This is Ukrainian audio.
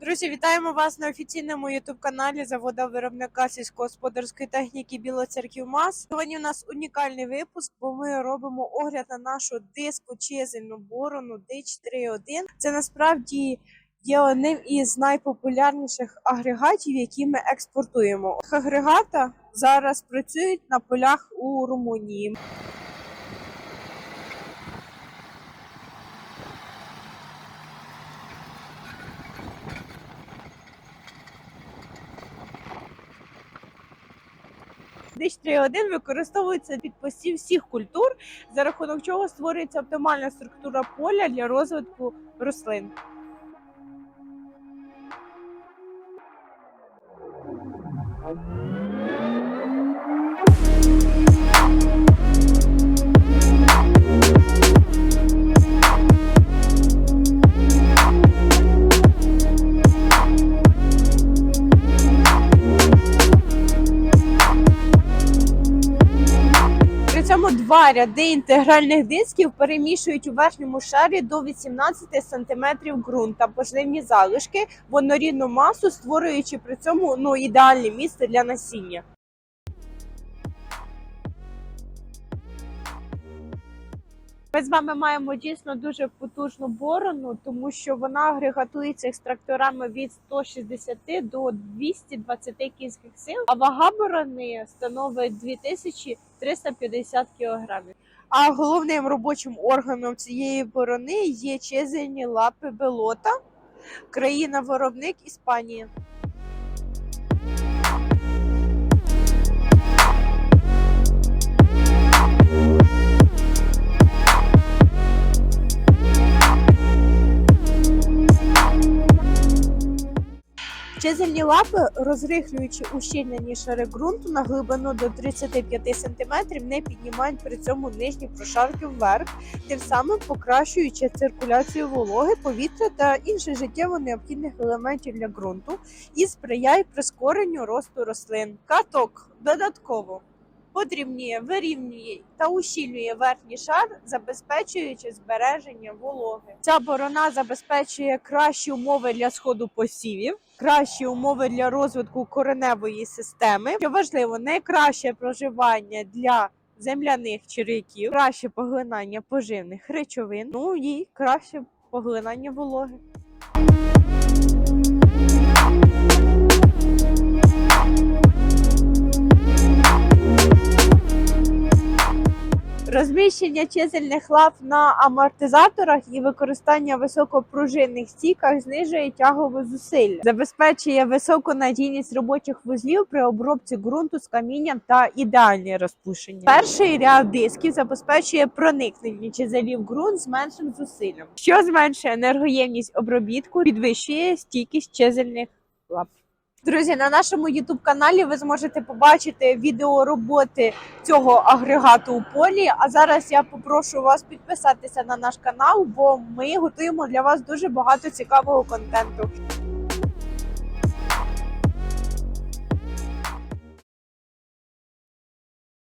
Друзі, вітаємо вас на офіційному ютуб-каналі завода виробника сільськогосподарської техніки Білоцерків МАЗ. Сьогодні у нас унікальний випуск, бо ми робимо огляд на нашу диску чизельну борону D41. Це насправді є одним із найпопулярніших агрегатів, які ми експортуємо. Агрегата зараз працюють на полях у Румунії. Дич 3.1 використовується під посів всіх культур, за рахунок чого створюється оптимальна структура поля для розвитку рослин. При цьому два ряди інтегральних дисків перемішують у верхньому шарі до 18 см ґрунта поживні залишки в однорідну масу, створюючи при цьому ну, ідеальне місце для насіння. Ми з вами маємо дійсно дуже потужну борону, тому що вона агрегатується екстракторами від 160 до 220 кінських сил, а вага борони становить 2350 кг. А головним робочим органом цієї борони є чизельні лапи белота, країна-виробник Іспанія. Чизельні лапи, розрихлюючи ущільнені шари ґрунту на глибину до 35 см, не піднімають при цьому нижні прошарки вверх, тим самим покращуючи циркуляцію вологи, повітря та інших життєво необхідних елементів для ґрунту і сприяє прискоренню росту рослин. Каток додатково подрібнює, вирівнює та ущільнює верхній шар, забезпечуючи збереження вологи. Ця борона забезпечує кращі умови для сходу посівів, кращі умови для розвитку кореневої системи. Що важливо, найкраще проживання для земляних черв'яків, краще поглинання поживних речовин, ну і краще поглинання вологи. Розміщення чизельних лап на амортизаторах і використання високопружинних стійках знижує тягове зусилля, забезпечує високу надійність робочих вузлів при обробці ґрунту з камінням та ідеальне розпушення. Перший ряд дисків забезпечує проникнення чизелів ґрунт з меншим зусиллям, що зменшує енергоємність обробітку, підвищує стійкість чизельних лап. Друзі, на нашому youtube каналі ви зможете побачити відео роботи цього агрегату у полі. А зараз я попрошу вас підписатися на наш канал, бо ми готуємо для вас дуже багато цікавого контенту.